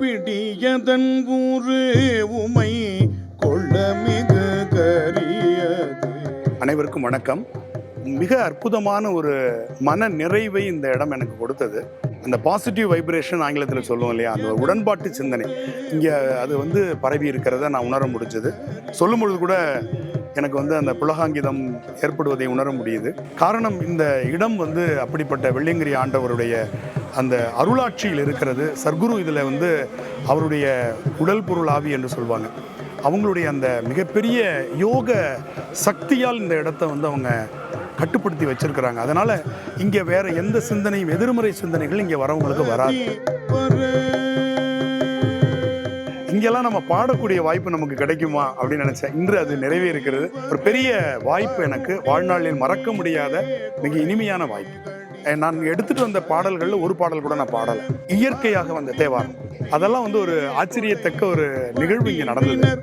பிடியதன் ஊரு உமை கொள்ள மிகு கரியது. அனைவருக்கும் வணக்கம். மிக அற்புதமான ஒரு மன நிறைவை இந்த இடம் எனக்கு கொடுத்தது. அந்த பாசிட்டிவ் வைப்ரேஷன் ஆங்கிலத்தில் சொல்லுவோம் இல்லையா? அந்த உடன்பாட்டு சிந்தனை. இங்கே அது வந்து பரவி இருக்கிறத நான் உணர முடிஞ்சது. சொல்லும் பொழுது கூட எனக்கு வந்து அந்த புலகாங்கிதம் ஏற்படுவதை உணர முடியுது. காரணம் இந்த இடம் வந்து அப்படிப்பட்ட வெள்ளிங்கிரி ஆண்டவருடைய அந்த அருளாட்சியில் இருக்கிறது சர்க்குரு இதில் வந்து அவருடைய உடல் பொருள் ஆவி என்று சொல்லுவாங்க அவங்களுடைய அந்த மிகப்பெரிய யோக சக்தியால் இந்த இடத்த வந்து அவங்க கட்டுப்படுத்தி வச்சிருக்கிறாங்க. அதனால இங்கே வேற எந்த சிந்தனையும் எதிர்மறை சிந்தனைகள் இங்கே வரவங்களுக்கு வராது. இங்கெல்லாம் நம்ம பாடக்கூடிய வாய்ப்பு நமக்கு கிடைக்குமா அப்படின்னு நினைச்சேன். இன்று அது நிறைவேறுகிறது ஒரு பெரிய வாய்ப்பு எனக்கு. வாழ்நாளில் மறக்க முடியாத மிக இனிமையான வாய்ப்பு. நான் எடுத்துட்டு வந்த பாடல்கள்ல ஒரு பாடல் கூட நான் பாடலை. இயற்கையாக வந்த தேவாரம். அதெல்லாம் வந்து ஒரு ஆச்சரியத்தக்க ஒரு நிகழ்வு இங்க நடந்தது.